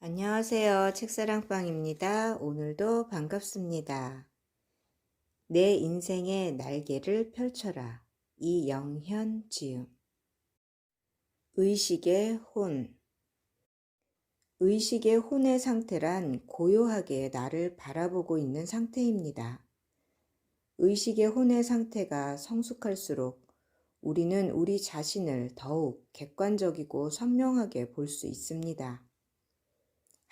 안녕하세요. 책사랑방입니다. 오늘도 반갑습니다. 내 인생의 날개를 펼쳐라. 이영현 지음. 의식의 혼. 의식의 혼의 상태란 고요하게 나를 바라보고 있는 상태입니다. 의식의 혼의 상태가 성숙할수록 우리는 우리 자신을 더욱 객관적이고 선명하게 볼 수 있습니다.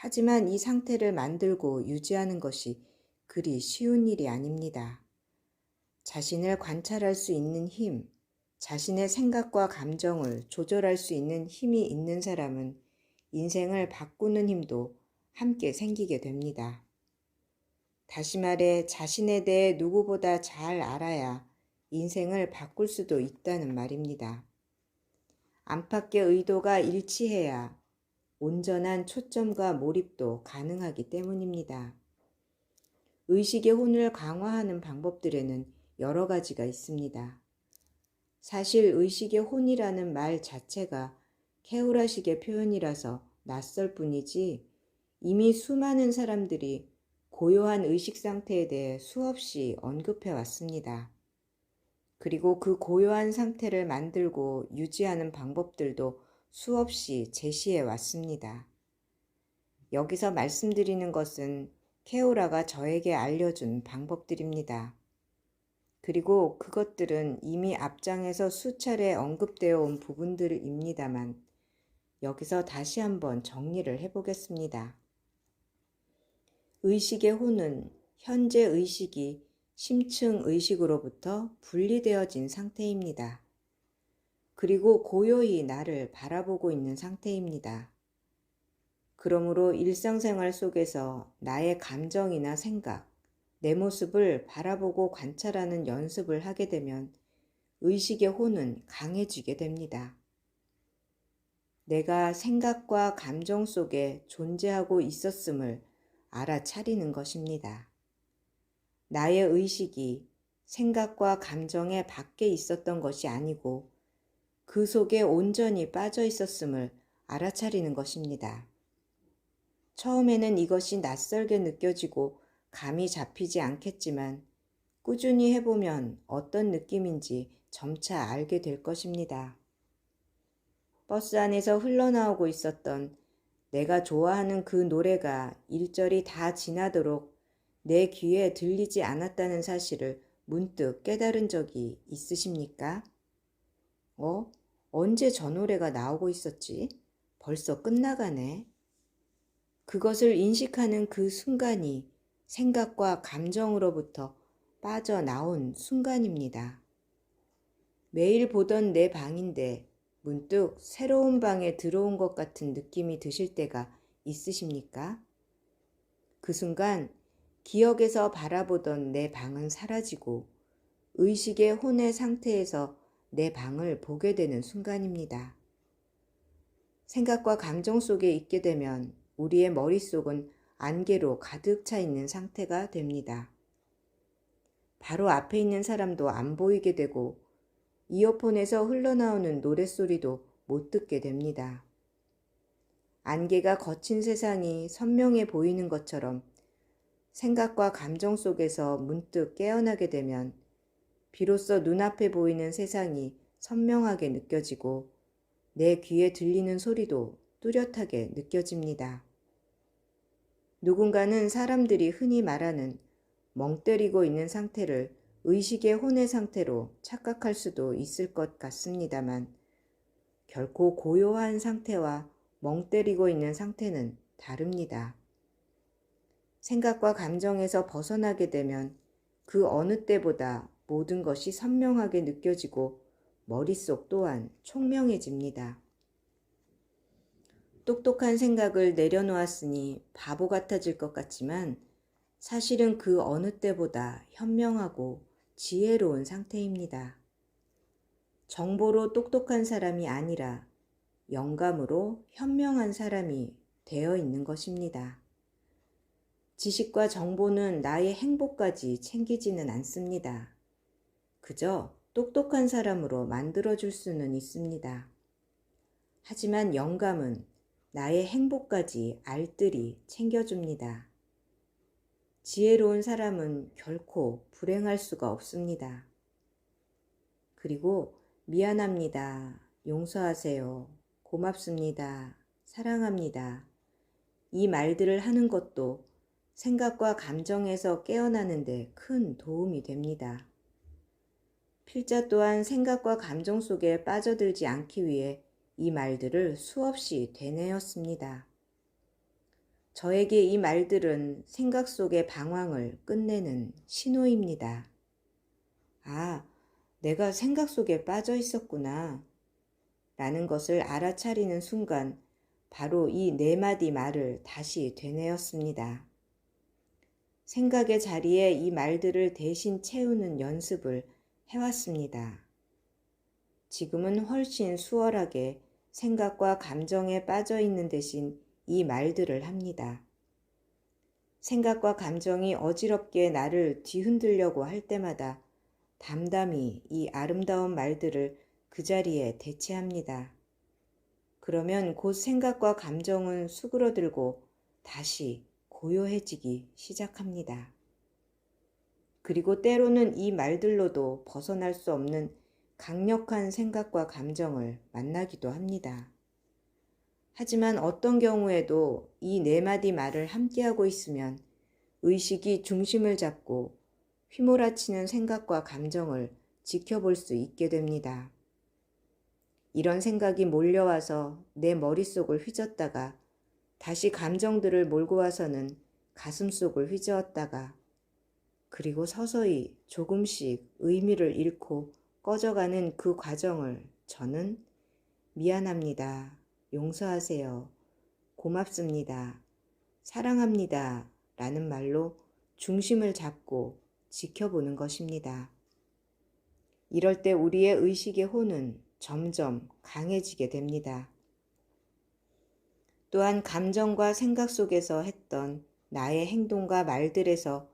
하지만 이 상태를 만들고 유지하는 것이 그리 쉬운 일이 아닙니다. 자신을 관찰할 수 있는 힘, 자신의 생각과 감정을 조절할 수 있는 힘이 있는 사람은 인생을 바꾸는 힘도 함께 생기게 됩니다. 다시 말해 자신에 대해 누구보다 잘 알아야 인생을 바꿀 수도 있다는 말입니다. 안팎의 의도가 일치해야 온전한 초점과 몰입도 가능하기 때문입니다. 의식의 혼을 강화하는 방법들에는 여러 가지가 있습니다. 사실 의식의 혼이라는 말 자체가 케우라식의 표현이라서 낯설 뿐이지 이미 수많은 사람들이 고요한 의식 상태에 대해 수없이 언급해 왔습니다. 그리고 그 고요한 상태를 만들고 유지하는 방법들도 수없이 제시해 왔습니다. 여기서 말씀드리는 것은 케오라가 저에게 알려준 방법들입니다. 그리고 그것들은 이미 앞장에서 수차례 언급되어 온 부분들입니다만 여기서 다시 한번 정리를 해보겠습니다. 의식의 혼은 현재 의식이 심층 의식으로부터 분리되어진 상태입니다. 그리고 고요히 나를 바라보고 있는 상태입니다. 그러므로 일상생활 속에서 나의 감정이나 생각, 내 모습을 바라보고 관찰하는 연습을 하게 되면 의식의 혼은 강해지게 됩니다. 내가 생각과 감정 속에 존재하고 있었음을 알아차리는 것입니다. 나의 의식이 생각과 감정의 밖에 있었던 것이 아니고 그 속에 온전히 빠져 있었음을 알아차리는 것입니다. 처음에는 이것이 낯설게 느껴지고 감이 잡히지 않겠지만 꾸준히 해보면 어떤 느낌인지 점차 알게 될 것입니다. 버스 안에서 흘러나오고 있었던 내가 좋아하는 그 노래가 일절이 다 지나도록 내 귀에 들리지 않았다는 사실을 문득 깨달은 적이 있으십니까? 어? 언제 저 노래가 나오고 있었지? 벌써 끝나가네. 그것을 인식하는 그 순간이 생각과 감정으로부터 빠져나온 순간입니다. 매일 보던 내 방인데 문득 새로운 방에 들어온 것 같은 느낌이 드실 때가 있으십니까? 그 순간 기억에서 바라보던 내 방은 사라지고 의식의 혼의 상태에서 내 방을 보게 되는 순간입니다. 생각과 감정 속에 있게 되면 우리의 머릿속은 안개로 가득 차 있는 상태가 됩니다. 바로 앞에 있는 사람도 안 보이게 되고 이어폰에서 흘러나오는 노랫소리도 못 듣게 됩니다. 안개가 거친 세상이 선명해 보이는 것처럼 생각과 감정 속에서 문득 깨어나게 되면 비로소 눈앞에 보이는 세상이 선명하게 느껴지고 내 귀에 들리는 소리도 뚜렷하게 느껴집니다. 누군가는 사람들이 흔히 말하는 멍 때리고 있는 상태를 의식의 혼의 상태로 착각할 수도 있을 것 같습니다만 결코 고요한 상태와 멍 때리고 있는 상태는 다릅니다. 생각과 감정에서 벗어나게 되면 그 어느 때보다 모든 것이 선명하게 느껴지고 머릿속 또한 총명해집니다. 똑똑한 생각을 내려놓았으니 바보 같아질 것 같지만 사실은 그 어느 때보다 현명하고 지혜로운 상태입니다. 정보로 똑똑한 사람이 아니라 영감으로 현명한 사람이 되어 있는 것입니다. 지식과 정보는 나의 행복까지 챙기지는 않습니다. 그저 똑똑한 사람으로 만들어줄 수는 있습니다. 하지만 영감은 나의 행복까지 알뜰히 챙겨줍니다. 지혜로운 사람은 결코 불행할 수가 없습니다. 그리고 미안합니다. 용서하세요. 고맙습니다. 사랑합니다. 이 말들을 하는 것도 생각과 감정에서 깨어나는데 큰 도움이 됩니다. 필자 또한 생각과 감정 속에 빠져들지 않기 위해 이 말들을 수없이 되뇌었습니다. 저에게 이 말들은 생각 속의 방황을 끝내는 신호입니다. 아, 내가 생각 속에 빠져 있었구나. 라는 것을 알아차리는 순간 바로 이 네 마디 말을 다시 되뇌었습니다. 생각의 자리에 이 말들을 대신 채우는 연습을 해왔습니다. 지금은 훨씬 수월하게 생각과 감정에 빠져 있는 대신 이 말들을 합니다. 생각과 감정이 어지럽게 나를 뒤흔들려고 할 때마다 담담히 이 아름다운 말들을 그 자리에 대체합니다. 그러면 곧 생각과 감정은 수그러들고 다시 고요해지기 시작합니다. 그리고 때로는 이 말들로도 벗어날 수 없는 강력한 생각과 감정을 만나기도 합니다. 하지만 어떤 경우에도 이 네 마디 말을 함께하고 있으면 의식이 중심을 잡고 휘몰아치는 생각과 감정을 지켜볼 수 있게 됩니다. 이런 생각이 몰려와서 내 머릿속을 휘젓다가 다시 감정들을 몰고 와서는 가슴 속을 휘저었다가 그리고 서서히 조금씩 의미를 잃고 꺼져가는 그 과정을 저는 미안합니다. 용서하세요. 고맙습니다. 사랑합니다. 라는 말로 중심을 잡고 지켜보는 것입니다. 이럴 때 우리의 의식의 호는 점점 강해지게 됩니다. 또한 감정과 생각 속에서 했던 나의 행동과 말들에서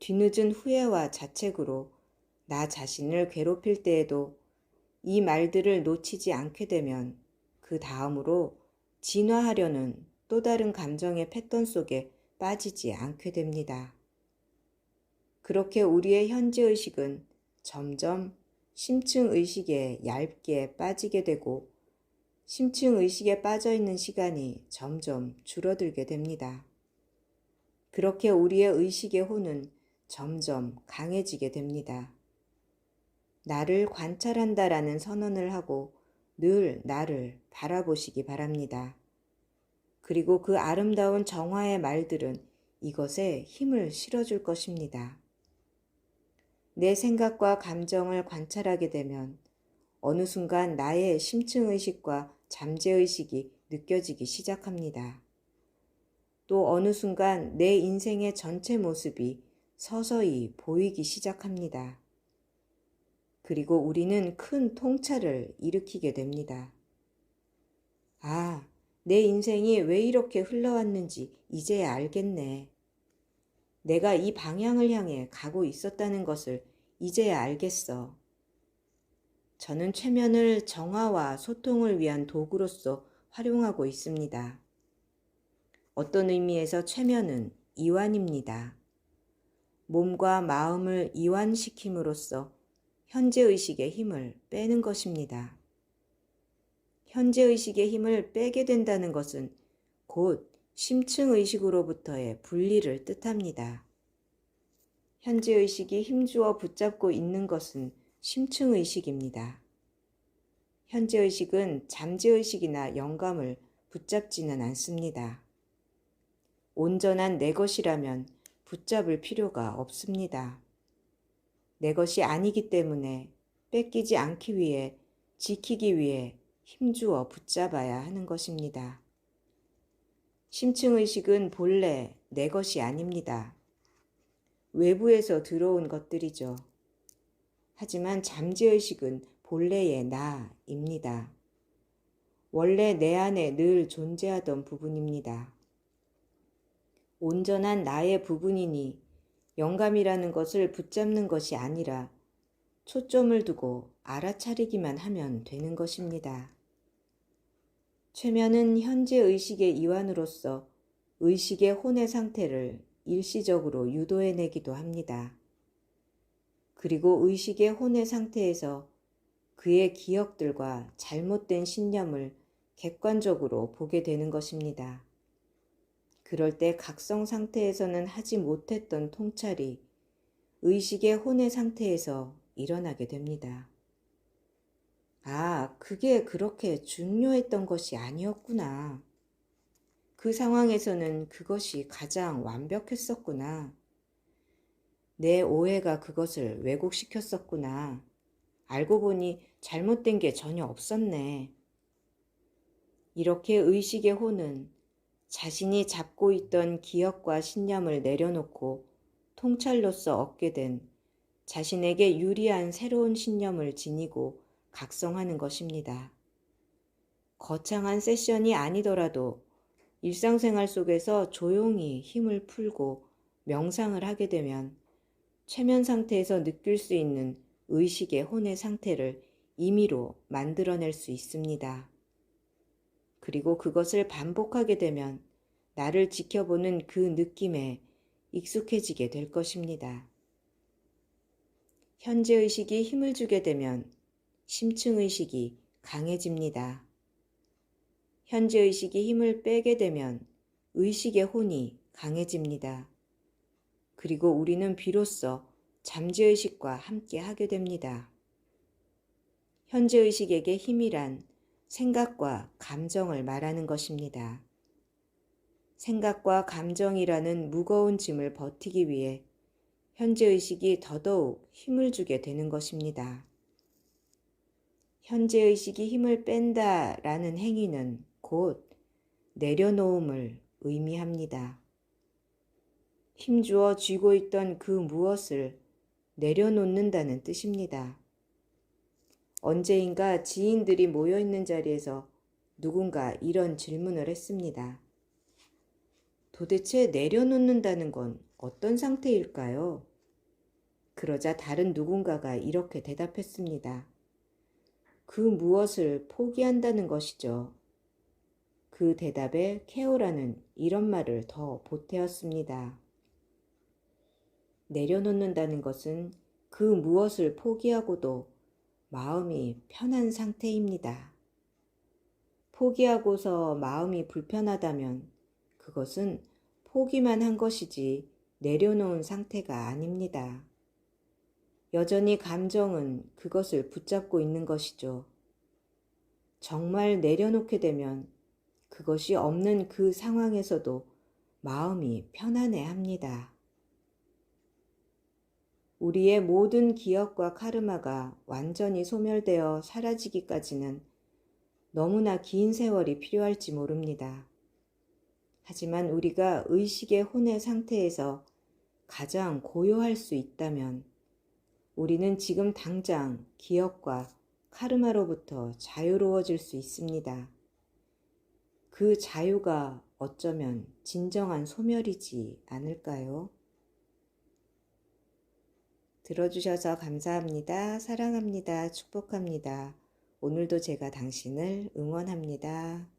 뒤늦은 후회와 자책으로 나 자신을 괴롭힐 때에도 이 말들을 놓치지 않게 되면 그 다음으로 진화하려는 또 다른 감정의 패턴 속에 빠지지 않게 됩니다. 그렇게 우리의 현재의식은 점점 심층의식에 얇게 빠지게 되고 심층의식에 빠져 있는 시간이 점점 줄어들게 됩니다. 그렇게 우리의 의식의 호는 점점 강해지게 됩니다. 나를 관찰한다라는 선언을 하고 늘 나를 바라보시기 바랍니다. 그리고 그 아름다운 정화의 말들은 이것에 힘을 실어줄 것입니다. 내 생각과 감정을 관찰하게 되면 어느 순간 나의 심층의식과 잠재의식이 느껴지기 시작합니다. 또 어느 순간 내 인생의 전체 모습이 서서히 보이기 시작합니다. 그리고 우리는 큰 통찰을 일으키게 됩니다. 아, 내 인생이 왜 이렇게 흘러왔는지 이제야 알겠네. 내가 이 방향을 향해 가고 있었다는 것을 이제야 알겠어. 저는 최면을 정화와 소통을 위한 도구로서 활용하고 있습니다. 어떤 의미에서 최면은 이완입니다. 몸과 마음을 이완시킴으로써 현재의식의 힘을 빼는 것입니다. 현재의식의 힘을 빼게 된다는 것은 곧 심층의식으로부터의 분리를 뜻합니다. 현재의식이 힘주어 붙잡고 있는 것은 심층의식입니다. 현재의식은 잠재의식이나 영감을 붙잡지는 않습니다. 온전한 내 것이라면 붙잡을 필요가 없습니다. 내 것이 아니기 때문에 뺏기지 않기 위해 지키기 위해 힘주어 붙잡아야 하는 것입니다. 심층의식은 본래 내 것이 아닙니다. 외부에서 들어온 것들이죠. 하지만 잠재의식은 본래의 나입니다. 원래 내 안에 늘 존재하던 부분입니다. 온전한 나의 부분이니 영감이라는 것을 붙잡는 것이 아니라 초점을 두고 알아차리기만 하면 되는 것입니다. 최면은 현재 의식의 이완으로서 의식의 혼의 상태를 일시적으로 유도해내기도 합니다. 그리고 의식의 혼의 상태에서 그의 기억들과 잘못된 신념을 객관적으로 보게 되는 것입니다. 그럴 때 각성 상태에서는 하지 못했던 통찰이 의식의 혼의 상태에서 일어나게 됩니다. 아, 그게 그렇게 중요했던 것이 아니었구나. 그 상황에서는 그것이 가장 완벽했었구나. 내 오해가 그것을 왜곡시켰었구나. 알고 보니 잘못된 게 전혀 없었네. 이렇게 의식의 혼은 자신이 잡고 있던 기억과 신념을 내려놓고 통찰로서 얻게 된 자신에게 유리한 새로운 신념을 지니고 각성하는 것입니다. 거창한 세션이 아니더라도 일상생활 속에서 조용히 힘을 풀고 명상을 하게 되면 최면 상태에서 느낄 수 있는 의식의 혼의 상태를 임의로 만들어낼 수 있습니다. 그리고 그것을 반복하게 되면 나를 지켜보는 그 느낌에 익숙해지게 될 것입니다. 현재 의식이 힘을 주게 되면 심층 의식이 강해집니다. 현재 의식이 힘을 빼게 되면 의식의 혼이 강해집니다. 그리고 우리는 비로소 잠재의식과 함께 하게 됩니다. 현재의식에게 힘이란 생각과 감정을 말하는 것입니다. 생각과 감정이라는 무거운 짐을 버티기 위해 현재의식이 더더욱 힘을 주게 되는 것입니다. 현재의식이 힘을 뺀다 라는 행위는 곧 내려놓음을 의미합니다. 힘주어 쥐고 있던 그 무엇을 내려놓는다는 뜻입니다. 언제인가 지인들이 모여 있는 자리에서 누군가 이런 질문을 했습니다. 도대체 내려놓는다는 건 어떤 상태일까요? 그러자 다른 누군가가 이렇게 대답했습니다. 그 무엇을 포기한다는 것이죠. 그 대답에 케오라는 이런 말을 더 보태었습니다. 내려놓는다는 것은 그 무엇을 포기하고도 마음이 편한 상태입니다. 포기하고서 마음이 불편하다면 그것은 포기만 한 것이지 내려놓은 상태가 아닙니다. 여전히 감정은 그것을 붙잡고 있는 것이죠. 정말 내려놓게 되면 그것이 없는 그 상황에서도 마음이 편안해 합니다. 우리의 모든 기억과 카르마가 완전히 소멸되어 사라지기까지는 너무나 긴 세월이 필요할지 모릅니다. 하지만 우리가 의식의 혼의 상태에서 가장 고요할 수 있다면 우리는 지금 당장 기억과 카르마로부터 자유로워질 수 있습니다. 그 자유가 어쩌면 진정한 소멸이지 않을까요? 들어주셔서 감사합니다. 사랑합니다. 축복합니다. 오늘도 제가 당신을 응원합니다.